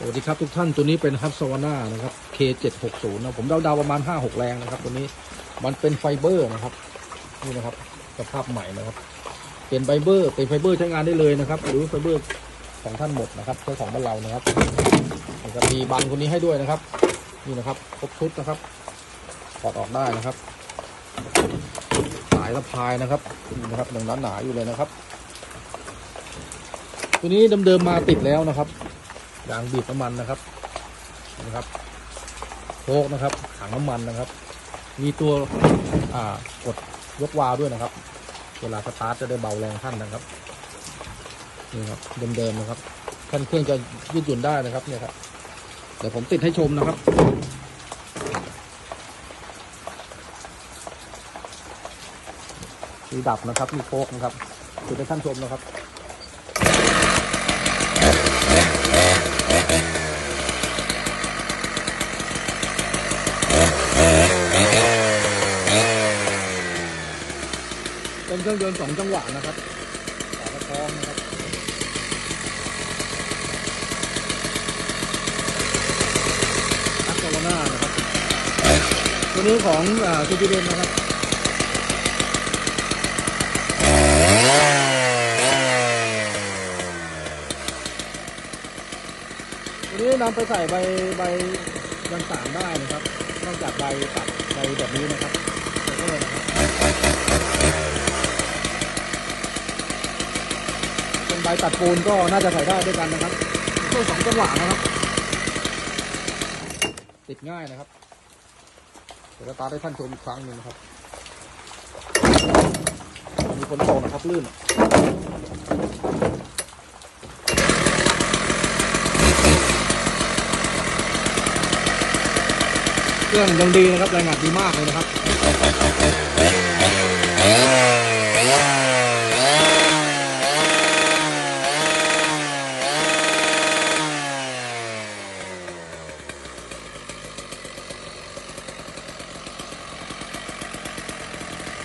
สวัสดีครับทุกท่านตัวนี้เป็นฮับสวาน่านะครับ K760 นะผมเดาๆประมาณ 5-6 แรงนะครับ ตัวนี้มันเป็นไฟเบอร์นะครับนี่นะครับสภาพใหม่นะครับ เป็นไฟเบอร์เป็นไฟเบอร์ใช้งานได้เลยนะครับ หรือไฟเบอร์ของท่านหมดนะครับใช้ของบ้านเรานะครับแล้วก็มีบันคนนี้ให้ด้วยนะครับ นี่นะครับครบชุดนะครับถอดออกได้นะครับ สายสะพายนะครับนี่นะครับยังหนาๆอยู่เลยนะครับ ตัวนี้เดิมๆมาติดแล้วนะครับ ยางบีบน้ำมันนะครับนะครับโคกนะครับถังน้ำมันนะครับ มีตัวอ่ากดยกวาล์วด้วยนะครับ เวลาสตาร์ทจะได้เบาแรงท่านนะครับนี่ครับเดิมๆนะครับท่านเครื่องจะยืดหยุ่นได้นะครับเนี่ยครับเดี๋ยวผมติดให้ชมนะครับมีดับนะครับ มีโคกนะครับติดให้ท่านชมนะครับ เป็นเครื่องยนต์สองจังหวะนะครับฝากระท้องนะครับอัคโซนานะครับ ตัวนี้ของซูจิเดนนะครับตัวนี้นำไปใส่ใบใบยังสารได้นะครับ นอกจากใบตัดใบแบบนี้นะครับ บตัดปูนก็น่าจะใส่ได้ด้วยกันนะครับช่วยสองจังหวะนะครับ ติดง่ายนะครับ เดี๋ยวตาได้ท่านชมอีกครั้งหนึ่งนะครับ มีคนตกนะครับลื่นเครื่องยังดีนะครับแรงงานดีมากเลยนะครับ